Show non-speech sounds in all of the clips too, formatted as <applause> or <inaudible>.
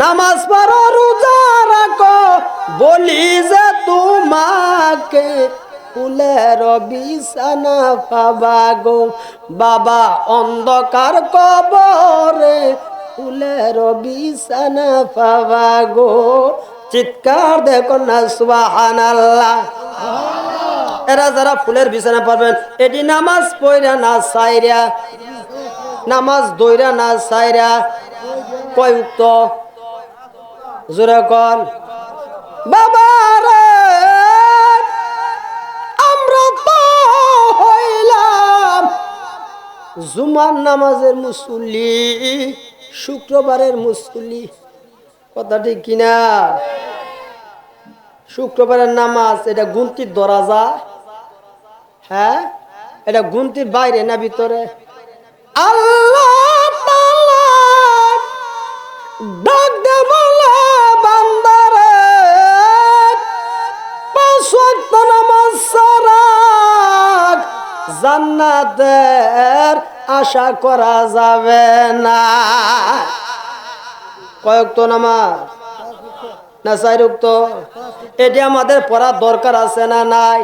নামাজ পড়ো, রোজা রাখো। বলি যে তোমাকে ফুলের বিছানা পাবা গো। বাবা, অন্ধকার কবরে ফুলের বিছানা পাবা গো। চিৎকার দেখো না সুবাহান আল্লাহ এরা যারা ফুলের বিছানা পাবেন, এটি নামাজ পড়া না সাইরা? নামাজ দইরা না সাইরা? কয় উক্ত জোরে কন। বাবা রে, আমরা তো হইলাম জুমার নামাজের মুসল্লি, শুক্রবারের মুসল্লি। কথা ঠিক কিনা? শুক্রবারের নামাজ, এটা গুনতির দরাজা। হ্যাঁ? এটা গুনতির বাইরে না ভিতরে? আল্লাহ জান্নাতের আশা করা যাবে না। কয়েক তো নামাজ। না চাই রুক্ত এটি আমাদের পড়ার দরকার আছে না নাই?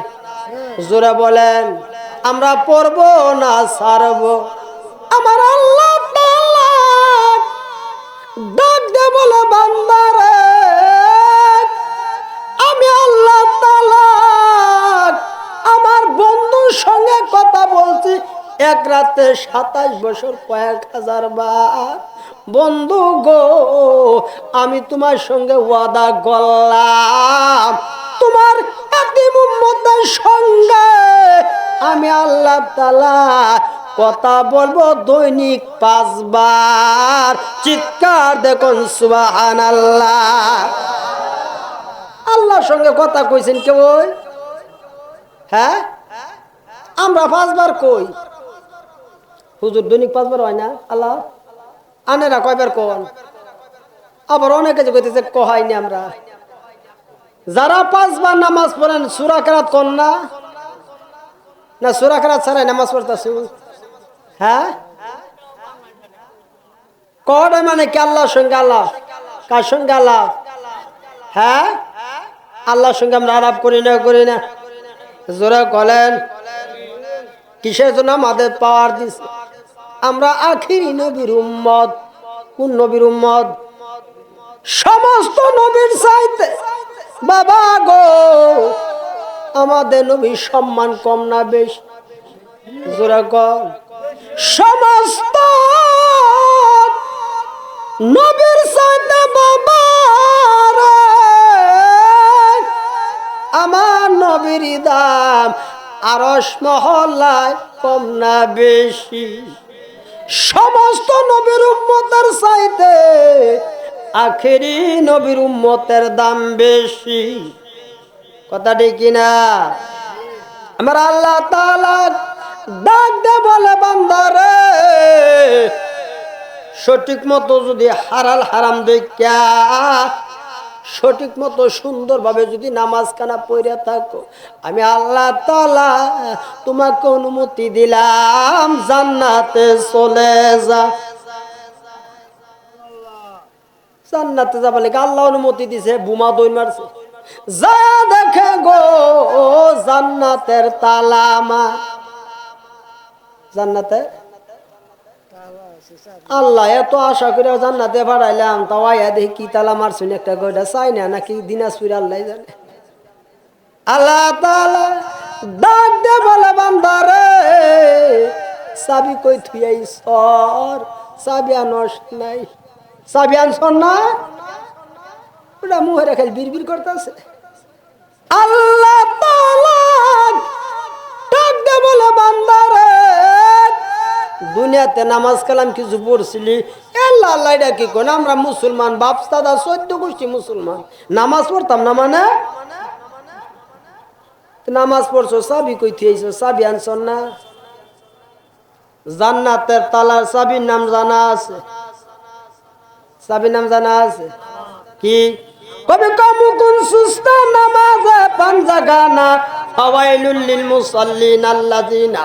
জোরে বলেন, আমরা পড়ব না ছাড়বো? আমার আল্লাহ ডাক দে বলে বান্দারে এক রাতে সাতাশ বছর কয়েক হাজার বার। বন্ধু গো, আমি তোমার সঙ্গে ওয়াদা করলাম। তোমার সঙ্গে আমি আল্লাহ তালা কথা বলব দৈনিক পাঁচবার। চিৎকার দেখুন সুবাহান আল্লাহ আল্লাহর সঙ্গে কথা কইছেন কেউ? হ্যাঁ? আমরা পাঁচবার কই? হুজুর দৈনিক পাঁচবার হয় না? আল্লাহ? আনেরা কয়বার কোন? আবার অনেকে কইতেছে কহাইনি আমরা। যারা পাঁচবার নামাজ পড়েন, সুরা কেরাত কন না? না, সুরা কেরাত ছাড়াই নামাজ পড়তেছে হ্যাঁ? কটা মানে কি আল্লাহর সঙ্গে আল্লাহ? কার সঙ্গে আল্লাহ? হ্যাঁ? আল্লাহর সঙ্গে আমরা আলাপ করি না করি না। জোরে কলেন কিসের জন্য আমাদের পাওয়ার দিছে? আমরা আখিরি নবীর উম্মত। কোন নবীর উম্মত? সমস্ত নবীর চাইতে। বাবা গো, আমাদের নবীর সম্মান কম না বেশ? জোরা সমস্ত নবীর চাইতে বাবা আমার নবীর দাম আরস মহল্লায় কম না বেশি। সমস্ত নবীর উম্মতের চাইতে আখেরি নবীর উম্মতের দাম বেশি। কথাটি কিনা? আমার আল্লাহ তাআলা ডাক দে বলে, বান্দারে, সঠিক মতো যদি হারাল হারাম দেখা সঠিক মতো সুন্দরভাবে যদি নামাজ কানা পড়ে থাকো, আমি আল্লাহ তালা তোমাকে অনুমতি দিলাম, জান্নাতে চলে যা। জান্নাতে যাবা লেগে আল্লাহ অনুমতি দিছে, বুমা দই মারছে। যা দেখে গো, জান্নাতের তালামা জান্নাতে আল্লাহ, এত আশা করে জান্নাতে বাড়াইলাম, তাও আয়া দেখি কি তালা মারছুন একটা গইটা চাই না নাকি দিনাজপুর আল্লাহ জানে। আল্লাহ তাআলা ডাক দে বলে বান্দারে চাবি কই থুই সর, চাবি আনস নাই। চাবি আনছর না? ওটা মুহে রেখে বিড়বিড় করতেছে। আল্লাহ তালা ডাক দে বলে বান্দারে দুনিয়াতে নামাজ কালাম কিছু পড়ছিলি? আল্লাহ আল্লাহ, এটা কি কোন? আমরা মুসলমান, বাপ দাদা, চোদ্দ গোষ্ঠী মুসলমান। নামাজ পড়তাম না মানে? নামাজ পড়ছো, চাবি কই থিয়েছো চাবি আনছন না? জান্নাতের তালার চাবির নাম জানা আছে। চাবির নাম জানা আছে? কি? কবি কামুকুন সুস্থ নামাজে পাঞ্জা গানা ফাওয়াইলুল লিল মুসাল্লিন আল্লাযিনা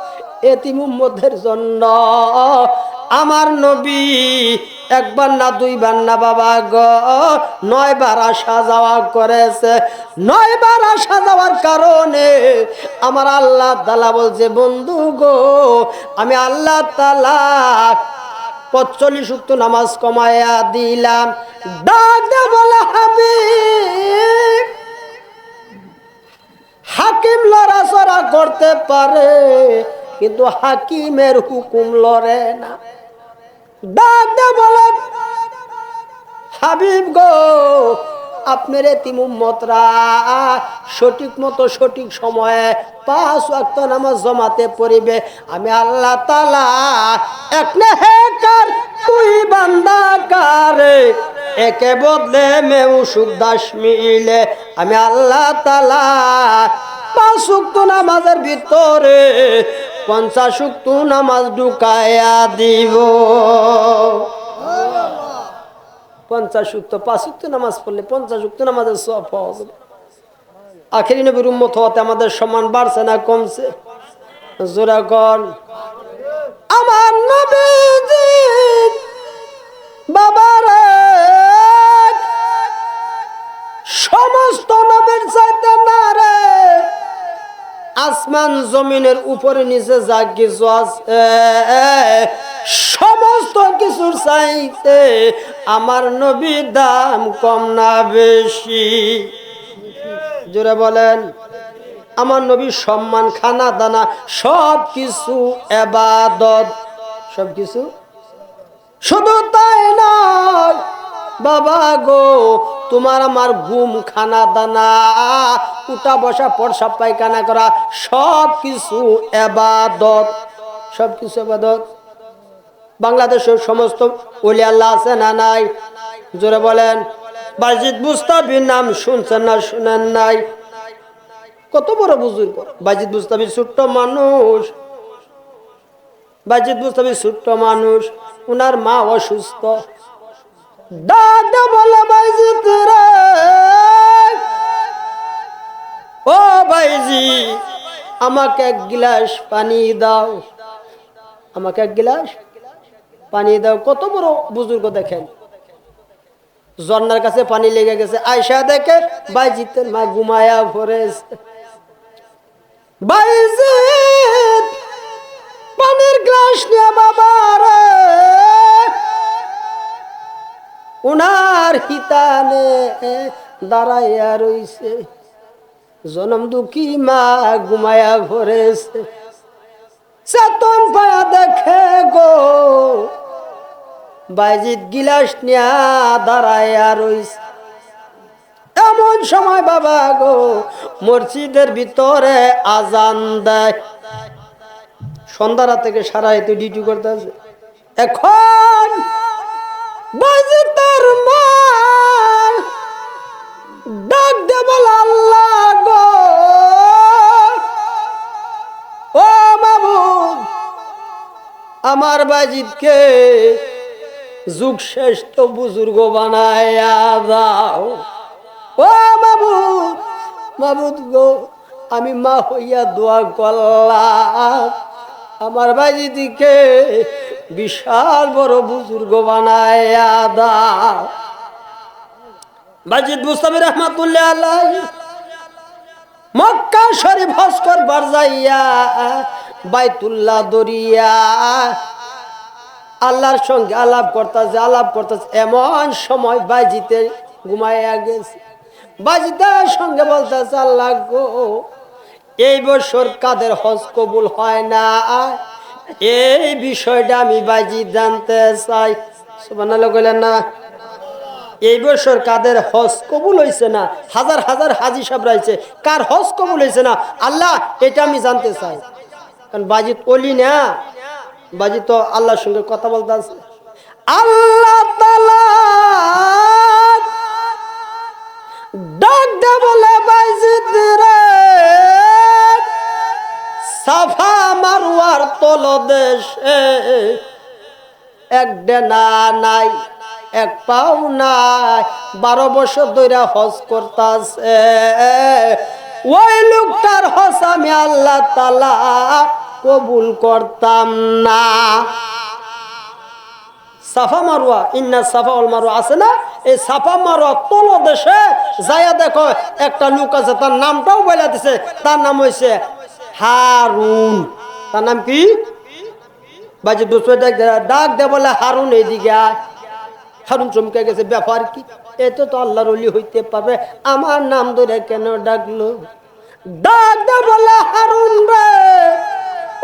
এতিম উম্মতের জন্য। আমার নবী একবার না, দুইবার না, বাবা গো, নয়বার আসা যাওয়া করেছে। নয়বার আসা যাওয়ার কারণে আমার আল্লাহ তালা বলছে, বন্ধু গো, আমি আল্লাহ তালা পঁচল্লিশ উক্ত নামাজ কমায়া দিলাম। ডাক বলে হাকিম লড়াচড়া করতে পারে কিন্তু হাকিমের হুকুম লড়ে না। ডাক দে বলে, হাবিব গো, আপনার তিমুম্মতরা সঠিক মতো সঠিক সময়ে পাঁচ ওয়াক্ত নামাজ জমাতে পড়িবে। আমি আল্লাহ তালা এক হেকার তুই বান্দা কারে একে বদলে মেউ সুদাস মিলে। আমি আল্লাহ তালা পাঁচ উক্ত নামাজের ভিতরে পঞ্চাশ উক্ত নামাজ ঢুকায়া দিব। পঞ্চাশ উক্ত, পাঁচ উক্ত নামাজ পড়লে পঞ্চাশ উক্ত নামাজের সব পাওয়া যাবে। আখেরি নবীর উম্মত হওয়াতে আমাদের সম্মান বাড়ছে না কমছে? জোরা কন। আমার নবীজি বাবার সমস্ত নবীর চাইতে না আসমান জমিনের উপরে নিচে যা কিছু আছে, সমস্ত কিছুর চাইতে আমার নবীর দাম কম না বেশি। জোরে বলেন, আমার নবীর সম্মান, খানা দানা, সব কিছু এবাদত। সব কিছু? শুধু তাই নয়, বাবা গো তোমার আমার ঘুম, খানা, দানা, উঠা, বসা পরসা পায়খানা করা সব কিছু এবাদত। সব কিছু এবাদত। বাংলাদেশের সমস্ত ওলি আল্লাহ আছে না নাই? জোরে বলেন। বাজিদ মুস্তাফির নাম শুনছেন না শুনেন নাই? কত বড় বুজুর্গ। বাজিদ মুস্তাফির ছোট্ট মানুষ। বাজিদ মুস্তাফির ছোট্ট মানুষ। উনার মা অসুস্থ। দাদা বলে ও বাইজি, আমাকে এক গিলাস পানি দাও। আমাকে এক গিলাস পানি দাও। কত বড় বুজুর্গ দেখেন। জন্নার কাছে পানি লেগে গেছে। আয়সা দেখে বাইজিতের মা ঘুমায়া ভরেছে বাইজিত, পানির গ্লাস নিয়ে বাবা রে। উনার হিতানে দাঁড়াইয়া রইছে। জনম দুঃখী মা ঘুমায়া ঘরেছে চেতন পায়া দেখে গো। বাইজিত গিলাস নিয়া দাঁড়াইয়া রইছে। এমন সময় বাবা গো, মসজিদের ভিতরে আজান দেয়। সন্ধ্যারা থেকে সারা এতে ডিউটি করতে আছে এখন ডাক দে বল আল্লাহ আমার যুগ শ্রেষ্ঠ বুজুর্গ বানায়া দাও। ও মাবুদ গো, আমি মা হইয়া দোয়া করলাম। আমার বাজিদিকে বিশাল বড় বুজুর্গ বানায়া মক্কা শরীফ দরিয়া। আল্লাহর সঙ্গে আলাপ করতেছে আলাপ করতেছে, এমন সময় বাইজিতে ঘুমাইয়া গেছে। বাজিদার সঙ্গে বলতেছে, আল্লাহ এই বছর কাদের হজ কবুল হয় না? এই বিষয়টা আমি বাজি জানতে চাই। সুবানালো কইলেন না। এই বছর কাদের হজ কবুল হয়েছে না? হাজার হাজার হাজি সব রয়েছে। কার হজ কবুল হয়েছে না? আল্লাহ, এটা আমি জানতে চাই। কারণ বাজি তলি না। বাজি তো আল্লাহর সঙ্গে কথা বলতে আছে। আল্লাহ ডাক বলে বাইজিত রে। সাফা তল দেশে এক ডেনা নাই, এক পাও নাই, বারো বছর ধরে হজ করতাছে। ওই লোকটার হজ আমি আল্লাহ তালা কবুল করতাম না। সাফা মারুয়া, ইন্না সাফা অল মারুয়া আছে না? এই সাফা মারুয়া তল দেশে যাইয়া দেখো, একটা লোক আছে, তার নামটাও বলে দিছে, তার নাম হয়েছে হারুন। তার নাম কি? বাজে দুশো ডাক দে- বলে হারুন এইদিকে আয়। হারুন চমকে গেছে, ব্যাপার কি? এতে তো আল্লাহর অলি হইতে পারবে, আমার নাম ধরে কেন ডাকলো? ডাক দে বলে হারুন রে।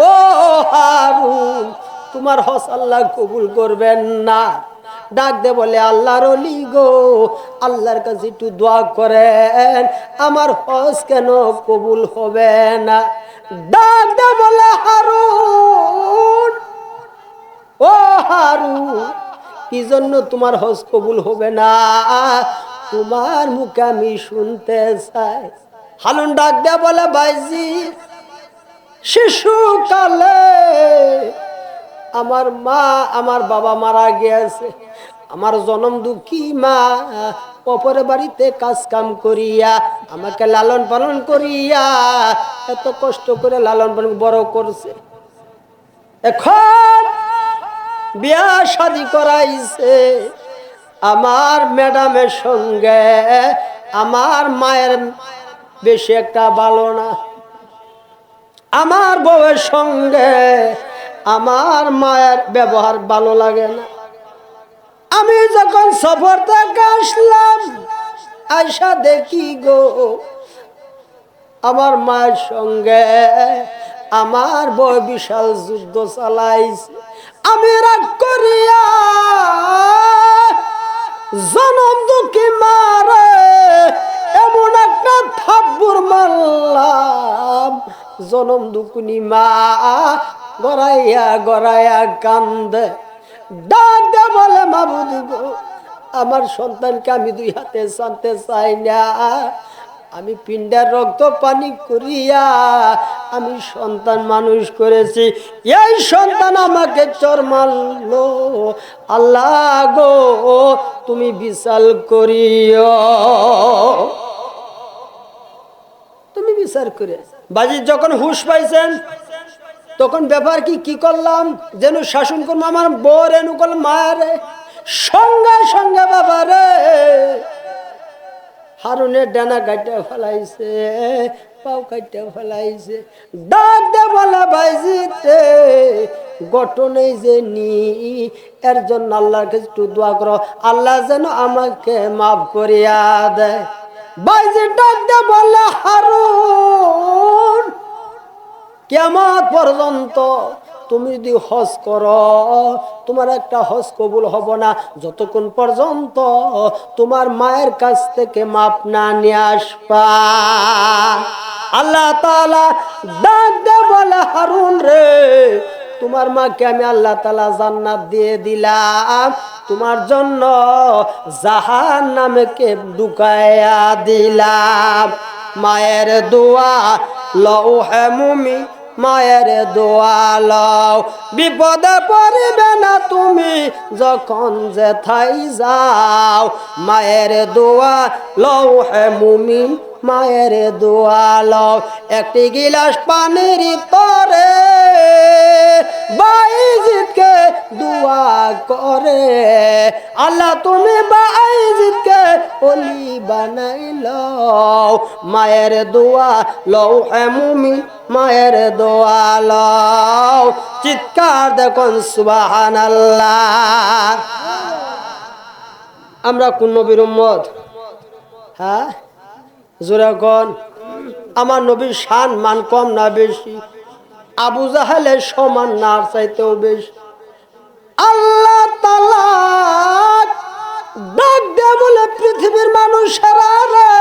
ও হারুন, তোমার হস আল্লাহ কবুল করবেন না। ডাক দে বলে, আল্লাহর অলি গো, আল্লাহর কাছে একটু দোয়া করেন। আমার হস কেন কবুল হবে না? ডাক দে বলে, হারুন, ও হারু কি জন্য তোমার হজ কবুল হবে না? তোমার মুখে আমি শুনতে চাই। হালুন ডাক দেয়া বলে, ভাইজি, শিশুকালে আমার মা আমার বাবা মারা গিয়েছে। আমার জনম দুঃখী মা, অপরের বাড়িতে কাজ কাম করিয়া, আমাকে লালন পালন করিয়া, এত কষ্ট করে লালন পালন বড় করছে। এখন বিয়া শাদি করাইছে। আমার ম্যাডামের সঙ্গে আমার মায়ের বেশি একটা ভালো না আমার বউয়ের সঙ্গে আমার মায়ের ব্যবহার ভালো লাগে না। আমি যখন সফর থেকে আসলাম আয়সা দেখি গো, আমার মায়ের সঙ্গে আমার বই বিশাল যুদ্ধ চালাইছে। আমি রাগ করিয়া জনম দুঃখী মারে এমন একটা থাব্বুর মারলাম। জনম দুকুনি মা গড়াইয়া গড়াইয়া কান্দে। দে বলে, মাবুদ আমার সন্তানকে আমি দুই হাতে জানতে চাই না। আমি পিণ্ডার রক্ত পানি করিয়া আমি সন্তান মানুষ করেছি। এই সন্তান আমাকে চর মারলো। আল্লাহ গো, তুমি বিশাল করিও। তুমি বিচার করে বাজি, যখন হুশ পাইছেন তখন ব্যাপার কি কি করলাম? যেন শাসন করব, আমার বউ রেনু করলাম মায়ারে, সঙ্গে সঙ্গে বাবা রে হারুনের ডানা কাটে ফেলাইছে, পাও কাটে ফেলাইছে, ডাক দে বলা বাইজিতে গঠনেই যে নি, এর জন্য আল্লাহর কাছে একটু দোয়া করো, আল্লাহ যেন আমাকে মাফ করিয়া দেয়। বাইজি ডাক দে বলে হারুন কেমন পর্যন্ত তুমি যদি হজ করো, তোমার একটা হজ কবুল হব না। যতক্ষণ পর্যন্ত তোমার মায়ের কাছ থেকে মাপ না নিয়ে আসবা। আল্লাহ তালা বলে, হারুন রে, তোমার মাকে আমি আল্লাহ তালা জান্নাত দিয়ে দিলাম। তোমার জন্য জাহান নামেকে ঢুকাইয়া দিলাম। মায়ের দোয়া লও হে মুমি মায়ের দোয়া লও বিপদে পড়বে না তুমি যখন যে থাই যাও। মায়ের দোয়া লও হে মুমি মায়ের দোয়ালও। একটি গিলাস পানির তরে বাইজিৎকে দোয়া করে। আল্লাহ তুমি বাইজিৎকে অলি বানাইল মায়ের দোয়া লও হে মুমি মায়ের দোয়া লও। চিৎকার দেখুন সুবাহান আল্লাহ আমরা কোন নবীর উম্মত? হ্যাঁ? জোরে আমার নবীর শান মান কম না বেশি? আবু জাহেলের সমান না চাইতেও বেশ। আল্লাহ তালা বলে, পৃথিবীর মানুষেরা রে।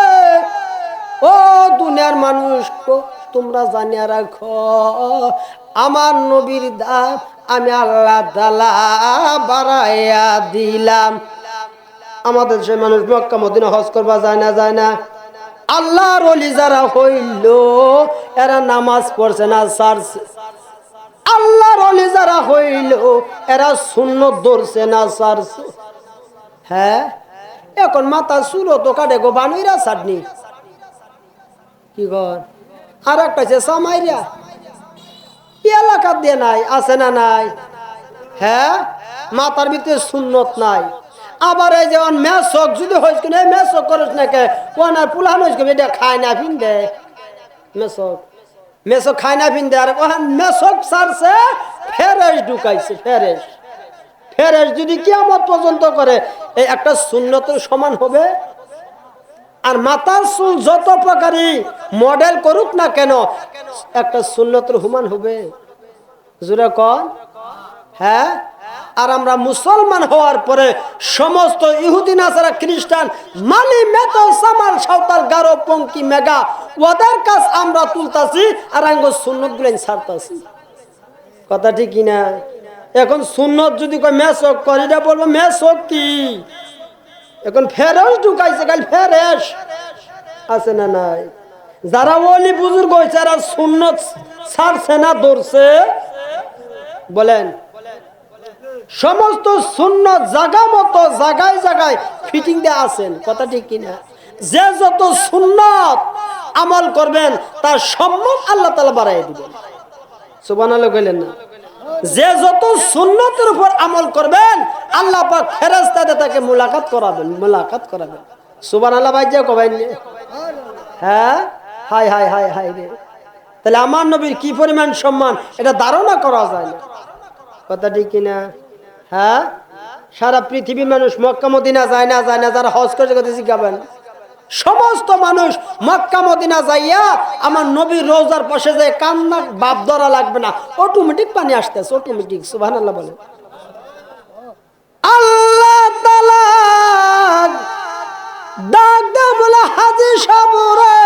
ও দুনিয়ার মানুষ তোমরা জানিয়া রাখো, আমার নবীর দাম আমি আল্লাহ তালা বাড়াইয়া দিলাম। আমাদের সে মানুষ মক্কা, মদিনা হজ করবা যায় না যায় না। আল্লাহর অলি যারা হইল, এরা নামাজ পড়ছে না, সারছে। আল্লাহর অলি যারা হইল, এরা শূন্য ধরছে না, সারছে। হ্যাঁ? এখন মাথা চুলো তো কাটে গো, বানুইরা চাটনি কি কর? আর একটা আছে সামাইরা কি এলাকা দিয়ে নাই, আছে না নাই? হ্যাঁ? মাথার ভিতরে সুন্নত নাই। আবার এই যেমন মেসক, যদি হয়েছে কিনা মেসক করিস না কে? কোনার পুলান হয়েছে এটা খায় না, ফিন দে। মেসক। মেসক খায় না, ফিন দে। আর ওখান মেসক সারছে ফেরেস ঢুকাইছে ফেরেস ফেরেস যদি কিয়ামত পর্যন্ত করে, এই একটা সুন্নতের সমান হবে। আর মাথার চুল যত প্রকারই মডেল করুক না কেন, একটা সুন্নতের হুমান হবে। জুড়ে কন। হ্যাঁ? আর আমরা মুসলমান হওয়ার পরে সমস্ত ইহুদি, নাসারা, খ্রিস্টান, মালি মেতো সামাল, সাঁওতাল, গারো, পঙ্কি, মেগা ওদের কাজ আমরা তুলতাছি আর আঙ্গ সুন্নত গুলেন ছাড়তাছি। কথা ঠিক কিনা? এখন সুন্নত যদি কয় মেসক করি, এটা বলব মেসক কি? এখন ফেরেস ঢুকাইছে কাল ফেরেস আছে না নাই? যারা ওলি বুজুর্গ হয়েছে আর সুন্নত ছাড়ছে না, ধরছে। বলেন। সমস্ত শূন্য জাগা মতো জাগায় জায়গায় ফিটিং দিয়ে আছেন। কথা ঠিক কিনা? যে যত সুন্নত আমল করবেন, তার সম্মান আল্লাহ তালা বাড়াই দিবেন। সুবান কইলেন না? যে যত সুন্নতের উপর আমল করবেন, আল্লাহ পাক ফেরেস্তাদে তাকে মুলাকাত করাবেন মুলাকাত করাবেন। সুবান আল্লাহ ভাই যে কবেন হ্যাঁ? হাই হাই হাই হাই রে। তাহলে আমার নবীর কি পরিমাণ সম্মান? এটা ধারণা করা যায় না। কথা ঠিক কিনা? হ্যাঁ? সারা পৃথিবীর মানুষ মক্কা, মদিনা যায় না যায় না, যারা হজ করে কথা শিখাবেন সমস্ত মানুষ মক্কা, মদিনা যাইয়া আমার নবীর রোজার পাশে যায় কান্না, বাপ ধরা লাগবে না। অটোমেটিক পানি আসতেছে অটোমেটিক সুবাহ আল্লাহ বলে। আল্লাহ ডাক দে বলে, হাজি সাবরে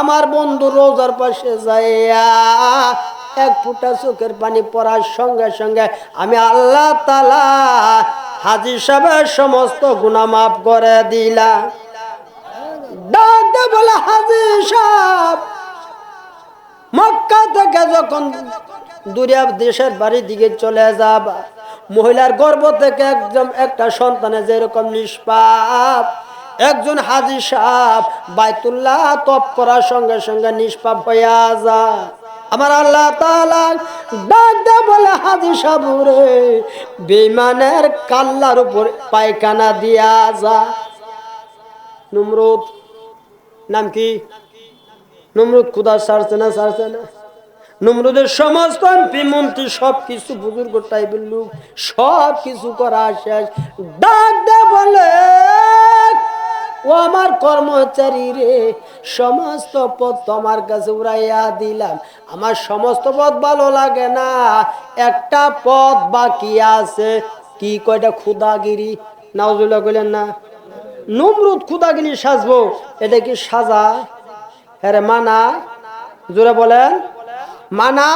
আমার বন্ধু রোজার পাশে যাইয়া এক ফুটা চোখের পানি পড়ার সঙ্গে সঙ্গে আমি আল্লাহ তালা হাজি সাহেবের সমস্ত গুণা মাফ করে দিলা বলে, হাজি সাহেব, মক্কা থেকে যখন দূরে দেশের বাড়ির দিকে চলে যাবা, মহিলার গর্ভ থেকে একজন একটা সন্তানের যেরকম নিষ্পাপ, একজন হাজি সাহ বাইতুল্লাহ তপ করার সঙ্গে সঙ্গে নিষ্পাপ হইয়া যা আমার আল্লাহ বলে, হাজি সাবুরে বেমানের কাল্লার উপর পায়খানা দিয়া যা। নমরুদ, নাম কি? নমরুদ খুদা সারছে না সারছে না? নমরুদের সমস্ত মন্ত্রী সব কিছু বুজুর্গ টাইপের লোক সব কিছু করা শেষ। ডাক দে বলে ও আমার কর্মচারী রে, সমস্ত পদ তোমার কাছে উড়াইয়া দিলাম। আমার সমস্ত পদ ভালো লাগে না, একটা পদ বাকি আছে। কি কয়টা খুদাগিরি নাওজুল্লাহ কইলেন না। নমরুদ খুদাগিরি সাজবো, এটা কি সাজা? হ্যাঁ মানা। জোরে বলেন। মানা?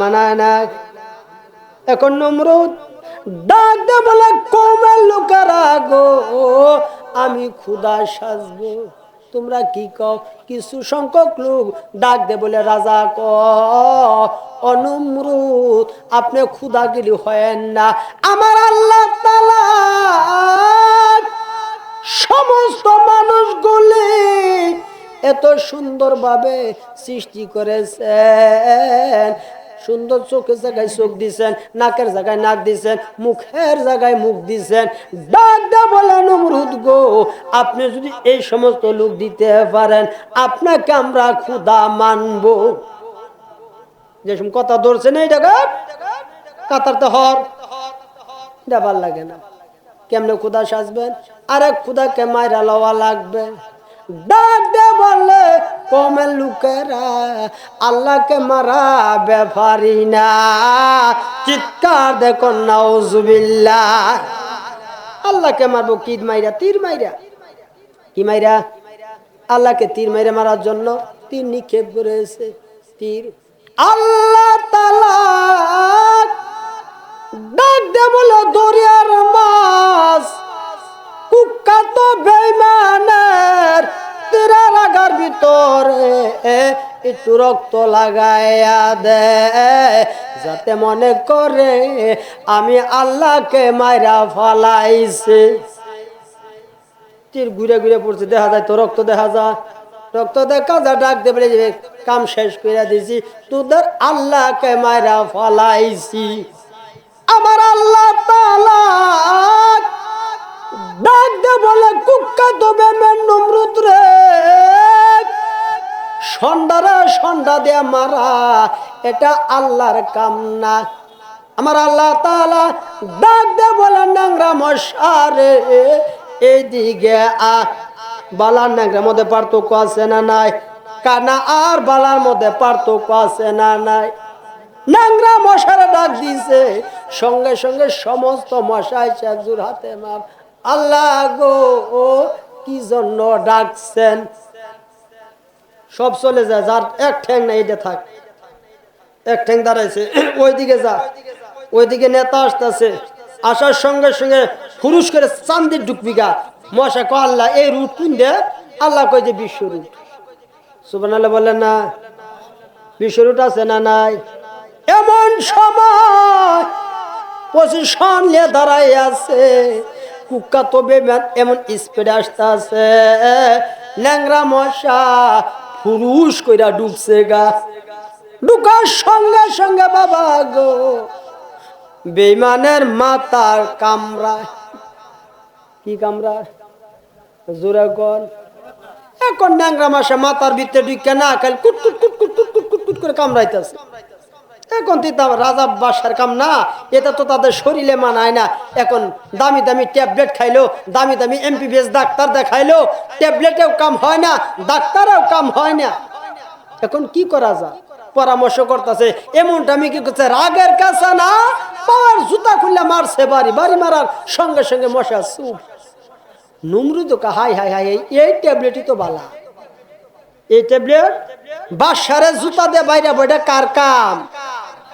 মানায় না। এখন নমরুদ, ডাক দে বলে কমের লোকেরা গো। আমি খুদা সাজবো। তোমরা কি কও? কিছু সংখ্যক লোক ডাক দে বলে, রাজা ক অনুমরুদ আপনি খুদাগিরি হয় না। আমার আল্লাহ তালা সমস্ত মানুষগুলি এত সুন্দরভাবে সৃষ্টি করেছেন। সুন্দর চোখের জায়গায় চোখ দিছেন, নাকের জায়গায় নাক দিছেন, মুখের জায়গায় মুখ দিছেন। ডাক গো, আপনি যদি এই সমস্ত লোক দিতে পারেন, আপনাকে আমরা ক্ষুদা মানব। যেসব কথা ধরছেন এই জায়গা কাতারতে হর। এটা ভালো লাগে না। কেমনে ক্ষুদা সাজবেন? আরে ক্ষুদাকে মাইরা লওয়া লাগবে। ডাক দে কমের লোকেরা আল্লাহকে মারা ব্যাপারি না। চিৎকার দেখো নাউজুবিল্লা আল্লাহকে মারবো কি মাইরা, তীর মাইরা। কি মাইরা? আল্লাহকে তীর মাইরা মারার জন্য তীর নিক্ষেপ করেছে। তীর। আল্লাহ তালা ডাক দে বলে, দরিয়ার মাছ। কুখ্যাত বেইমানের ভিতরে একটু রক্ত লাগাইয়া দে। যাতে মনে করে আমি আল্লাহকে মাইরা ফলাইছি। তীর ঘুরে ঘুরে পড়ছে, দেখা যায় তো রক্ত দেখা যায়। রক্ত দেখা যায়, ডাক দেবে যে, কাম শেষ করে দিছি, তোদের আল্লাহকে মাইরা ফলাইছি। আমার আল্লাহ তাআলা দে বলে মারা, এটা আল্লাহর আমার আল্লাহ ডাক দে নাংরা এইদিকে আ। বালার ন্যাংরার মধ্যে পার্থক্য আছে না নাই? কানা আর বালার মধ্যে পার্থক্য আছে না নাই? ন্যাংরা মশারা ডাক দিছে, সঙ্গে সঙ্গে সমস্ত মশাই একজুর হাতে মাপ আল্লাহ গো, ও কি জন্য ডাকছেন? সব চলে যায়, যার এক ঠ্যাং এটা থাক। এক ঠ্যাং দাঁড়াইছে, <clears throat> ওইদিকে যা। ওইদিকে নেতা আসতেছে, আসার সঙ্গে সঙ্গে ফুরুস করে চান্দির ঢুকবিগা মশা ক আল্লাহ, এই রুট কোন দে? আল্লাহ কই যে বিশ্ব রুট। সুবান আল্লাহ বললেন, না, বিশ্ব রুট আছে না নাই? এমন সময় পজিশন নিয়ে দাঁড়াই আছে। কুকা তবে এমন স্পিডে আসতে আছে ল্যাংরা মশা পুরুষ কইরা ডুবছে গা। ডুকার সঙ্গে সঙ্গে বাবা গো বেমানের মাতার কামরা কি কামরায় জোরাগন এখন ন্যাংরা মাসে মাতার ভিতরে ঢুকে না, খেল কুট কুট কুট কুট কুট কুট কুট করে কামড়াইতেছে। এখন তো রাজা বাসার কাম না, এটা তো তাদের শরীরে মানায় না। এখন দামি দামি ট্যাবলেট খাইলো, দামি দামি এমপিবিএস ডাক্তার দেখাইলো, ট্যাবলেটেও কাম হয় না ডাক্তারেও কাম হয় না। এখন কি করা যায়? পরামর্শ করতেছে, এমনটা আমি কি করছে, রাগের কাছে না, পাওয়ার জুতা খুললে মারছে বাড়ি বাড়ি মারার সঙ্গে সঙ্গে মশা সুপ নুমরুদ হাই হাই হাই, এই- ট্যাবলেটই তো বালা। এই ট্যাবলেট বাসারে জুতা দে বাইরে বইটা কার কাম?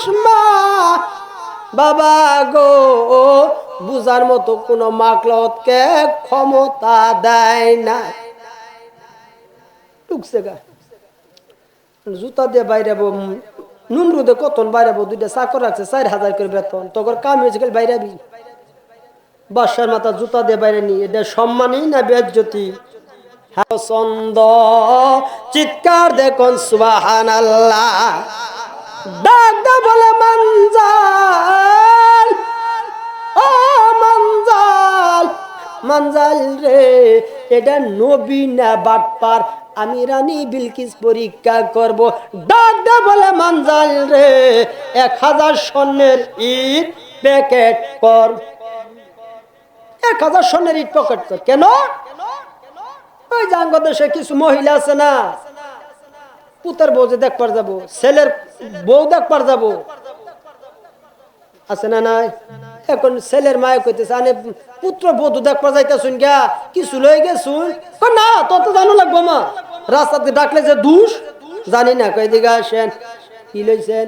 কারসমা বাবা গো বুঝার মতো কোনো মাকলতকে ক্ষমতা দেয় না টুকছে গা। জুতা দিয়ে বাইরাবো নুমরুদে কতন বাইরাবো দুইটা চাকর রাখছে চার হাজার করে বেতন। তখন কাম হয়েছে গেলে বাইরাবি বাসার মাথা জুতা দিয়ে বাইরে নি, এটা সম্মানই না বেজ্জতি। হ্যাঁ চন্দ চিৎকার দেখুন সুবাহান আল্লাহ ডাক দে বলে মানজাল ও মানজাল মানজাল রে, এটা নবী না বাটপার? আমি রানী বিলকিস পরীক্ষা করব। ডাক দে বলে মানজাল রে, এক হাজার স্বর্ণের ঈদ প্যাকেট কর। এক হাজার স্বর্ণের ইট পকেট কর। কেন? ওই জাঙ্গ দেশে কিছু মহিলা আছে না? পুতের বউ যে দেখবার যাব, ছেলের বউ দেখবার যাব। আছে না নাই? এখন ছেলের মায়ে কইতেছে, আনে পুত্র বধূ দেখবার যাইতেছুন গা কিছু গেছুন? কই না তত জানো লাগবো মা। রাস্তাতে ডাকলে যে দুষ, জানি না, কই দিকে আসেন, কি লইছেন?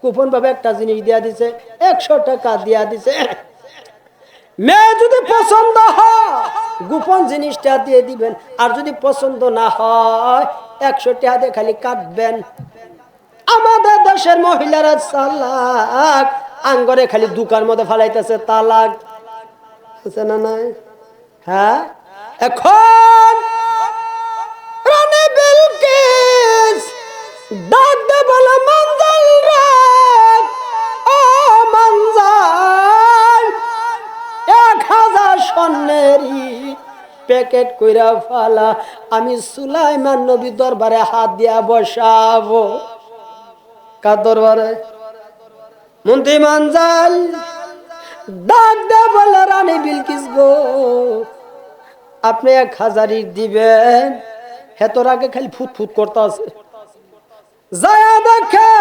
কুপন ভাবে একটা জিনিস দিয়া দিছে, একশো টাকা দিয়া দিছে। মেয়ে যদি পছন্দ হয়, গোপন জিনিসটা দিয়ে দিবেন, আর যদি পছন্দ না হয় একশো হাতে খালি কাটবেন আমাদের দেশের মহিলারা চালাক। আঙ্গরে খালি দুকার মধ্যে ফালাইতেছে তালাক। না নাই? হ্যাঁ? এখন ডাক দে বলে প্যাকেট কইরা ফালা, আমি সুলাইমান নবী দরবারে হাত দিয়া বসাবো। কার দরবারে? মন্ত্রী মানজাল ডাক দে বলে, রানী বিলকিস গো, আপনি এক হাজারি দিবেন হেতর আগে খালি ফুট ফুট করতে আছে। যায়া দেখে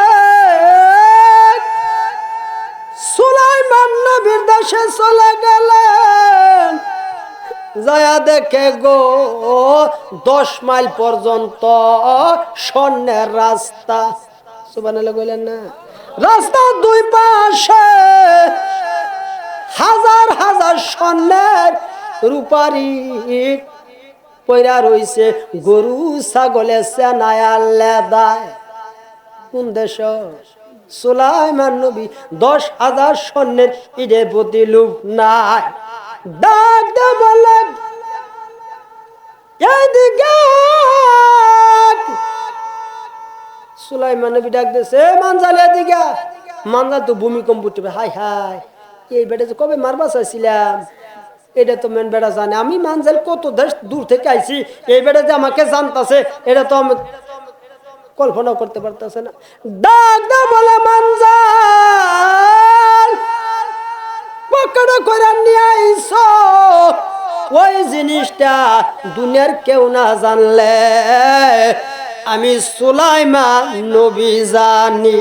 সুলাইমান নবীর দেশে চলে গেলেন। যায়া দেখে গো, দশ মাইল পর্যন্ত স্বর্ণের রাস্তা। সুবানালে বললেন না? রাস্তা দুই পাশে হাজার হাজার স্বর্ণের রূপারি পয়রা রইছে। গরু, ছাগলে সেনায়া লেদায় কোন দেশ? সুলাইমান নবী, দশ হাজার স্বর্ণের ইডে প্রতি লোভ নাই। ডাক দে বলে। এদিকে সুলাইমান নবী ডাক দিছে মানজাল এদিকে তো ভূমিকম্প উঠবে। হাই হাই এই বেটা যে কবে মারবা চাইছিলাম এটা তো মেন বেটা জানে। আমি মানজাল কত দেশ দূর থেকে আইছি, এই বেটা যে আমাকে জানতাছে, এটা তো আমি কল্পনা করতে পারতেছে না। ডাক দা বলে মানজাল পকড় করে নিয়ে আইসো ওই জিনিসটা দুনিয়ার কেউ না জানলে। আমি সুলাইমান নবী জানি।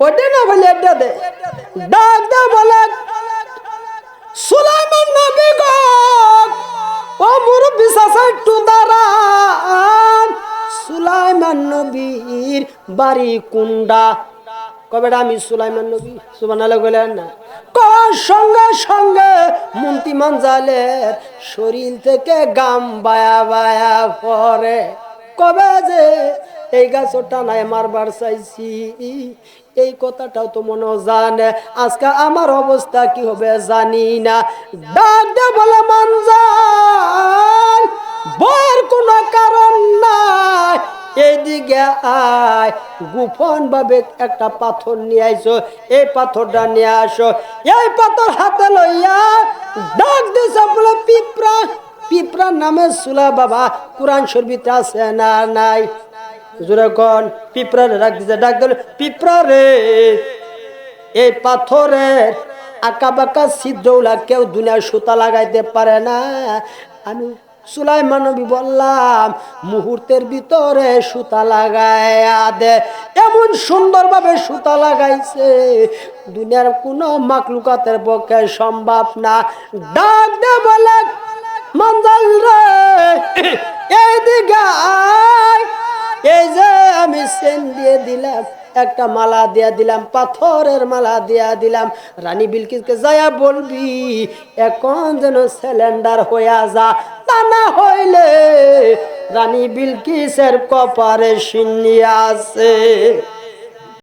ওটা না বলে এটা দে। ডাক দে বলে। সুলাইমান নবী গো। ও মুরব্বি সাসা একটু দাঁড়ান। সুলাইমান নবীর বাড়ি কুন্ডা কবে আমি সুলাইমান নবী? সুবান গেলেন না। কর সঙ্গে সঙ্গে মন্ত্রী মানজালের শরীর থেকে গাম বায়া বায়া পরে। কবে যে এই গাছ টানায় মারবার চাইছি, এই কথাটাও তো মনে জানে। আজকে আমার অবস্থা কি হবে জানি না। ডাক বলে মানজাল বয়ের কোনো কারণ নাই। এইদিকে আয়। গোপন ভাবে একটা পাথর নিয়ে আইসো। এই পাথরটা নিয়ে আসো। এই পাথর হাতে লইয়া ডাক দিছে বলে, পিঁপড়া পিঁপড়ার নামে সুলা বাবা, কোরআন শরীফতে আছে না নাই? জোরে কন পিঁপড়ারে ডাক দিছে। ডাক দিল, পিঁপড়া রে, এই পাথরের আঁকা বাঁকা ছিদ্রগুলা কেউ দুনিয়ার সুতা লাগাইতে পারে না। আমি সুলাই নবী বললাম, মুহূর্তের ভিতরে সুতা লাগাইয়া দে। এমন সুন্দরভাবে সুতা লাগাইছে। দুনিয়ার কোন মাকলুকাতের পক্ষে সম্ভব না। ডাক দে বলে, মঞ্জল রে, এদিকে আয়। এই যে আমি সেন দিয়ে দিলাম, একটা মালা দিয়া দিলাম, পাথরের মালা দিয়া দিলাম। রানী বিলকিসকে যায়া বলবি, এখন যেন সিলিন্ডার হইয়া যা, তা না হইলে রানী বিলকিসের কপারে সিন্নি আছে।